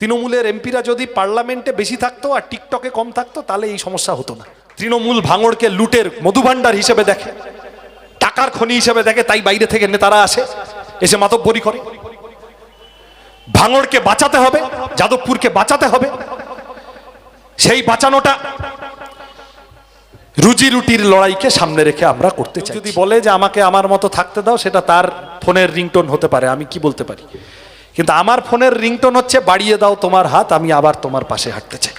তৃণমূলের এমপিরা যদি পার্লামেন্টে বেশি থাকতো আর টিকটকে কম থাকতো, তাহলে এই সমস্যা হতো না। তৃণমূল ভাঙড়কে লুটের মধুভাণ্ডার হিসেবে দেখে, টাকার খনি হিসেবে দেখে, তাই বাইরে থেকে নেতারা আসে, এসে মাতব্বরি করে। ভাঙড়কে বাঁচাতে হবে, যাদবপুরকে বাঁচাতে হবে। সেই বাঁচানোটা রুজি রুটির লড়াইকে সামনে রেখে আমরা করতে চাই। যদি বলে যে আমাকে আমার মতো থাকতে দাও, সেটা তার ফোনের রিংটোন হতে পারে, আমি কি বলতে পারি? কিন্তু আমার ফোনের রিংটোন হচ্ছে, বাড়িয়ে দাও তোমার হাত, আমি আবার তোমার পাশে হাঁটতে চাই।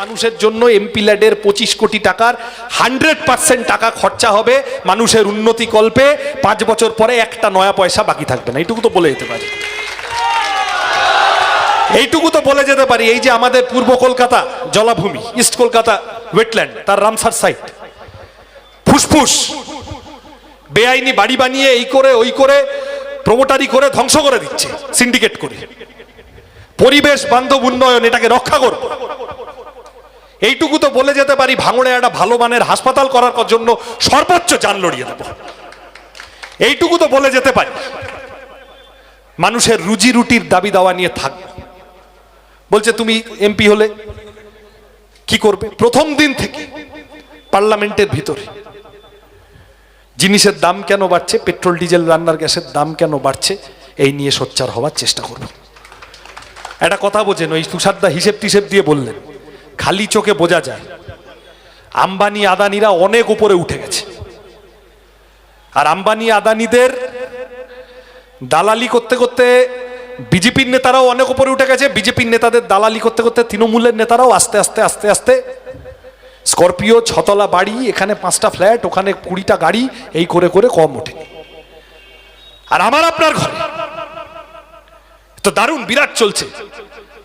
মানুষের জন্য এমপি ল্যাডের পঁচিশ কোটি টাকার হান্ড্রেড পার্সেন্ট টাকা খরচা হবে মানুষের উন্নতি কল্পে, পাঁচ বছর পরে একটা নয়া পয়সা বাকি থাকবে না। এইটুকু তো বলে যেতে পারি। এইটুকু তো বলে যেতে পারি, এই যে আমাদের পূর্ব কলকাতা, জলাভূমি, ইস্ট কলকাতা ওয়েটল্যান্ড তার রামসার সাইট ফুসফুস, বেআইনি বাড়ি বানিয়ে এই করে, ওই করে প্রমোটারি করে ধ্বংস করে দিচ্ছে সিন্ডিকেট করে। পরিবেশ, বান্ধব, উন্নয়ন, এটাকে রক্ষা করব এইটুকু তো বলে যেতে পারি, ভাঙড়ে একটা ভালো মানের হাসপাতাল করার জন্য সর্বোচ্চ যান লড়িয়ে দেব। এইটুকু তো বলে যেতে পারি। মানুষের রুজি রুটির দাবি দাওয়া নিয়ে থাক। বলছে, তুমি এমপি হলে কি করবে? প্রথম দিন থেকে পার্লামেন্টের ভিতরে জিনিসের দাম কেন বাড়ছে? পেট্রোল, ডিজেল, রান্নার গ্যাসের দাম কেন বাড়ছে? এই নিয়ে সোচ্চার হওয়ার চেষ্টা করব। একটা কথা বোঝেন, ওই তুষারদা হিসেব টিসেব দিয়ে বললেন, খালি চোখে বোঝা যায়, আম্বানি আদানিরা অনেক উপরে উঠে গেছে। আর আম্বানি আদানিদের দালালি করতে করতে বিজেপির নেতারাও অনেক উপরে উঠে গেছে, বিজেপির নেতাদের দালালি করতে করতে তৃণমূলের নেতারাও আস্তে আস্তে আস্তে আস্তে স্করপিও, ছতলা বাড়ি, এখানে পাঁচটা ফ্ল্যাট, ওখানে কুড়িটা গাড়ি, এই করে করে কম ওঠে। আর আমার আপনার ঘরে, তো দারুণ বিরাট চলছে।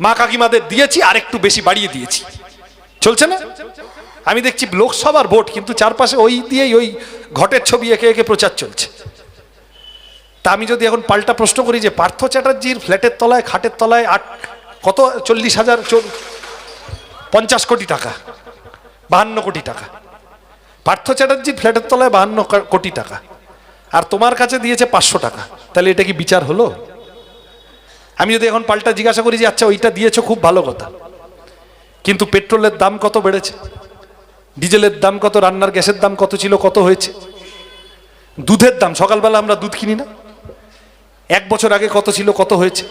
মা কাকিমাদের দিয়েছি, আর একটু বেশি বাড়িয়ে দিয়েছি। চলছে না? আমি দেখছি লোকসভার ভোট, কিন্তু চারপাশে ওই দিয়েই ওই ঘটের ছবি একে একে প্রচার চলছে। তা আমি যদি এখন পাল্টা প্রশ্ন করি যে পার্থ চ্যাটার্জির ফ্ল্যাটের তলায়, খাটের তলায় আট কত? চল্লিশ হাজার পঞ্চাশ কোটি টাকা। বাহান্ন কোটি টাকা। পার্থ চ্যাটার্জির ফ্ল্যাটের তলায় বাহান্ন কোটি টাকা। আর তোমার কাছে দিয়েছে পাঁচশো টাকা। তাহলে এটা কি বিচার হলো? আমি যদি এখন পাল্টা জিজ্ঞাসা করি যে আচ্ছা ওইটা দিয়েছ, খুব ভালো কথা। কিন্তু পেট্রোলের দাম কত বেড়েছে? ডিজেলের দাম কত? রান্নার গ্যাসের দাম কত ছিল? কত হয়েছে? দুধের দাম, সকালবেলা আমরা দুধ কিনি না? এক বছর আগে কত ছিল? কত হয়েছে?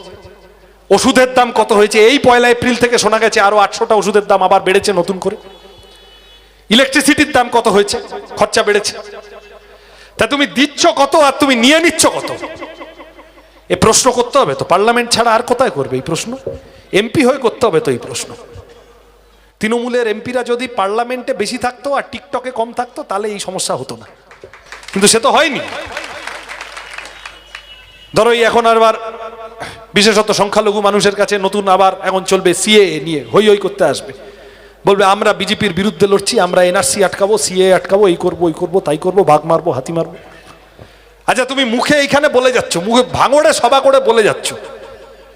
ওষুধের দাম কত হয়েছে? এই পয়লা এপ্রিল থেকে শোনা গেছে আরও আটশোটা ওষুধের দাম আবার বেড়েছে নতুন করে। ইলেকট্রিসিটির দাম কত হয়েছে? খরচা বেড়েছে। তা তুমি দিচ্ছ কত আর তুমি নিয়ে নিচ্ছ কত? এ প্রশ্ন করতে হবে তো, পার্লামেন্ট ছাড়া আর কোথায় করবে এই প্রশ্ন? এমপি হয়ে করতে হবে তো এই প্রশ্ন। তৃণমূলের এমপিরা যদি পার্লামেন্টে বেশি থাকতো আর টিকটকে কম থাকতো, তাহলে এই সমস্যা হতো না। কিন্তু সে তো হয়নি। ধরো এখন আবার বিশেষত সংখ্যালঘু মানুষের কাছে নতুন আবার এখন চলবে সিএ নিয়ে, হই হই করতে আসবে। বলবে, আমরা বিজেপির বিরুদ্ধে লড়ছি, আমরা এনআরসি আটকাবো, সিএ আটকাবো, এই করব, ওই করব, তাই করব ভাগ মারবো, হাতি মারবো। আচ্ছা তুমি মুখে এইখানে বলে যাচ্ছ, মুখে ভাঙড়ে সভা করে বলে যাচ্ছ,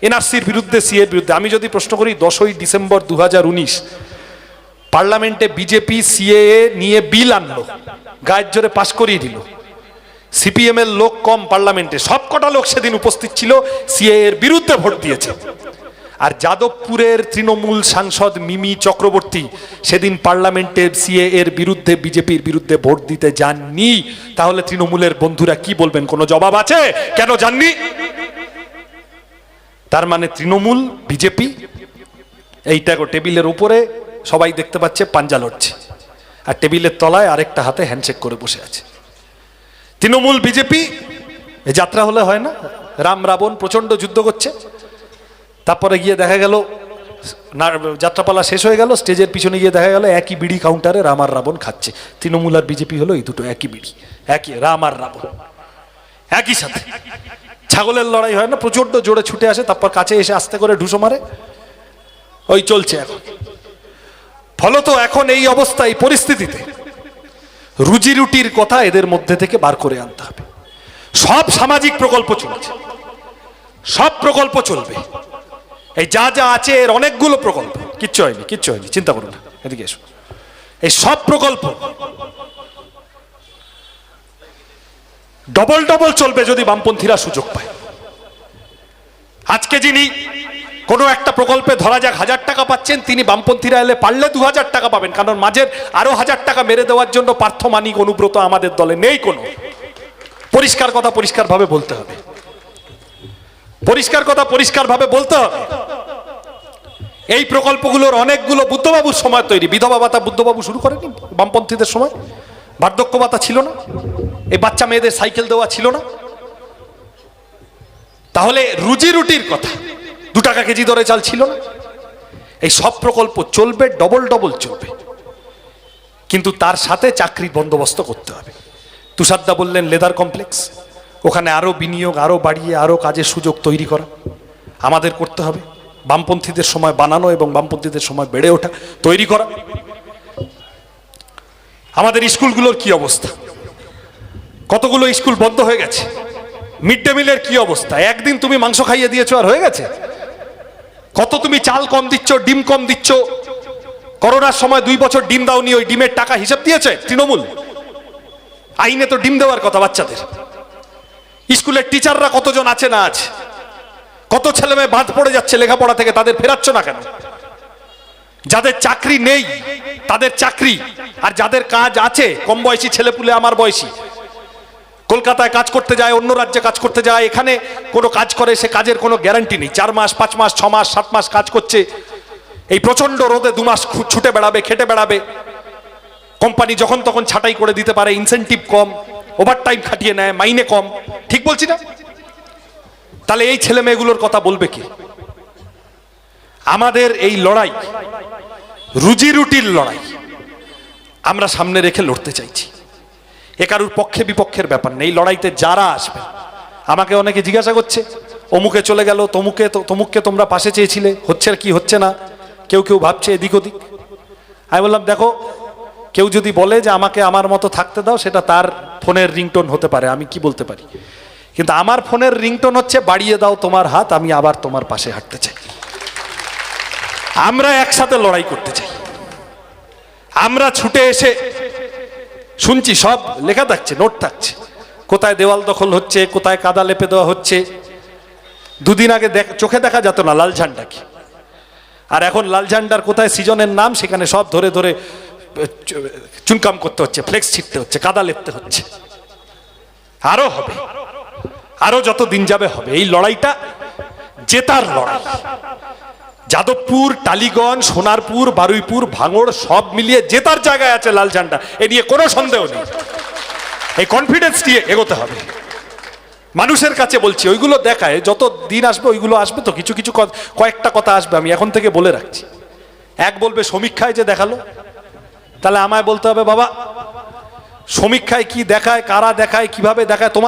এনআরসির বিরুদ্ধে, সিএর বিরুদ্ধে। আমি যদি প্রশ্ন করি, দশই ডিসেম্বর দু হাজার উনিশ, পার্লামেন্টে বিজেপি সিএএ নিয়ে বিল আনলো, গায়ের জোরে পাশ করিয়ে দিল। সিপিএম এর লোক কম পার্লামেন্টে, সবকটা লোক সেদিন উপস্থিত ছিল সিএ এর বিরুদ্ধে ভোট দিয়েছে। আর যাদবপুরের তৃণমূল সাংসদ মিমি চক্রবর্তী সেদিন পার্লামেন্টের সিএ এর বিরুদ্ধে, বিজেপির বিরুদ্ধে ভোট দিতে যাননি। তাহলে তৃণমূলের বন্ধুরা কি বলবেন? কোনো জবাব আছে? কেন যাননি? তার মানে তৃণমূল, বিজেপি, এইটা টেবিলের উপরে সবাই দেখতে পাচ্ছে পাঞ্জা লড়ছে। আর টেবিলের তলায় আরেকটা হাতে হ্যান্ডশেক করে বসে আছে। তৃণমূল, বিজেপি যাত্রা হলে হয় না? রাম রাবণ প্রচণ্ড যুদ্ধ করছে। তারপরে গিয়ে দেখা গেল যাত্রাপালা শেষ হয়ে গেল, স্টেজের পিছনে গিয়ে দেখা গেল একই বিড়ি কাউন্টারে রাম আর রাবণ খাচ্ছে। তৃণমূল আর বিজেপি হলো এই দুটো একই বিড়ি, একই রাম আর রাবণ। একই সাথে। ছাগলের লড়াই হয় না প্রচণ্ড জোরে ছুটে আসে, তারপর কাছে এসে আস্তে করে ঢুসো মারে। ওই চলছে এখন। ফলত এখন এই অবস্থা এই পরিস্থিতিতে রুজি রুটির কথা এদের মধ্যে থেকে বার করে আনতে হবে। সব সামাজিক প্রকল্প চলছে। সব প্রকল্প চলবে। এই যা যা আছে এর অনেকগুলো প্রকল্প। কিচ্ছু হয়নি কিচ্ছু হয়নি, চিন্তা করুন না, এদিকে এসো। এই সব প্রকল্প ডবল ডবল চলবে যদি বামপন্থীরা সুযোগ পায়। আজকে যিনি কোনো একটা প্রকল্পে ধরা যাক হাজার টাকা পাচ্ছেন, তিনি বামপন্থীরা এলে পারলে দু হাজার টাকা পাবেন, কারণ মাঝের আরও হাজার টাকা মেরে দেওয়ার জন্য পার্থমানিক অনুব্রত আমাদের দলে নেই কোনো। পরিষ্কার কথা পরিষ্কারভাবে বলতে হবে। পরিষ্কার কথা পরিষ্কারভাবে বলতে হবে। এই প্রকল্পগুলোর অনেকগুলো বুদ্ধবাবুর সময় তৈরি। বিধবা ভাতা বুদ্ধবাবু শুরু করেনি বামপন্থীদের সময়? বার্ধক্য ভাতা ছিল না। এই বাচ্চা মেয়েদের সাইকেল দেওয়া ছিল না। তাহলে রুজি রুটির কথা, দু টাকা কেজি দরে চাল ছিল না। এই সব প্রকল্প চলবে, ডবল ডবল চলবে। কিন্তু তার সাথে চাকরির বন্দোবস্ত করতে হবে। তুষারদা বললেন, লেদার কমপ্লেক্স। ওখানে আরও বিনিয়োগ আরও বাড়িয়ে আরও কাজের সুযোগ তৈরি করা। আমাদের করতে হবে। বামপন্থীদের সময় বানানো এবং বামপন্থীদের সময় বেড়ে ওঠা, তৈরি করা। আমাদের স্কুলগুলোর কি অবস্থা? কতগুলো স্কুল বন্ধ হয়ে গেছে? মিড ডে মিলের কি অবস্থা? একদিন তুমি মাংস খাইয়ে দিয়েছ আর হয়ে গেছে? কত তুমি চাল কম দিচ্ছ, ডিম কম দিচ্ছ? করোনার সময় দুই বছর ডিম দাওনি, ওই ডিমের টাকা হিসাব দিয়েছে তৃণমূল? আইনে তো ডিম দেওয়ার কথা বাচ্চাদের। স্কুলের টিচাররা কতজন আছে না আছে? কত ছেলে মেয়ে বাদ পড়ে যাচ্ছে লেখাপড়া থেকে, তাদের ফেরাচ্ছ না কেন? যাদের চাকরি নেই, তাদের চাকরি। আর যাদের কাজ আছে, কম বয়সী ছেলেপুলে আমার বয়সী। কলকাতায় কাজ করতে যায়, অন্য রাজ্যে কাজ করতে যায়, এখানে কোনো কাজ করে, সে কাজের কোনো গ্যারান্টি নেই। চার মাস, পাঁচ মাস, ছ মাস, সাত মাস কাজ করছে। এই প্রচণ্ড রোদে দু মাস ছুটে বেড়াবে, খেটে বেড়াবে। কোম্পানি যখন তখন ছাঁটাই করে দিতে পারে ইনসেনটিভ কম। ওভার টাইম খাটিয়ে নেয়, মাইনে কম। ঠিক বলছি না? তাহলে এই ছেলে মেয়েগুলোর কথা বলবে কি? আমাদের এই লড়াই, রুজি রুটির লড়াই, আমরা সামনে রেখে লড়তে চাইছি। এ কারুর পক্ষে বিপক্ষের ব্যাপার নেই লড়াইতে যারা আসবে, আমাকে অনেকে জিজ্ঞাসা করছে, অমুকে চলে গেল, তমুকে তমুককে তোমরা পাশে চেয়েছিলে, হচ্ছে আর কি হচ্ছে না? কেউ কেউ ভাবছে এদিক ওদিক। আমি বললাম, দেখো কেউ যদি বলে যে আমাকে আমার মতো থাকতে দাও, সেটা তার ফোনের রিংটোন হতে পারে, আমি কি বলতে পারি? কিন্তু আমার ফোনের রিংটোন হচ্ছে, বাড়িয়ে দাও তোমার হাত, আমি আবার তোমার পাশে হাঁটতে চাই। আমরা একসাথে লড়াই করতে চাই। আমরা ছুটে এসে শুনছি, সব লেখা থাকছে, নোট থাকছে। কোথায় দেওয়াল দখল হচ্ছে, কোথায় কাদা লেপে দেওয়া হচ্ছে। দুদিন আগে দেখ, চোখে দেখা যেত না, লাল ঝান্ডা কি। আর এখন লাল ঝান্ডার কোথায় সিজনের নাম, সেখানে সব ধরে ধরে চুনকাম করতে হচ্ছে ফ্লেক্স ছিটতে হচ্ছে, কাদা লেপতে হচ্ছে। আরও হবে, আরও যত দিন যাবে হবে। এই লড়াইটা জেতার লড়াই। যাদবপুর, টালিগঞ্জ, সোনারপুর, বারুইপুর, ভাঙড়, সব মিলিয়ে জেতার জায়গায় আছে লাল ঝান্ডা। এ নিয়ে কোনো সন্দেহ নেই। এই কনফিডেন্স দিয়ে এগোতে হবে। মানুষের কাছে বলছি, ওইগুলো দেখায়, যত দিন আসবে ওইগুলো আসবে তো, কিছু কিছু কয়েকটা কথা আসবে, আমি এখন থেকে বলে রাখছি। এক বলবে, সমীক্ষায় যে দেখাল তাহলে আমায় বলতে হবে বাবা সমীক্ষায় কি দেখায় কারা দেখায় কীভাবে দেখায় তোমার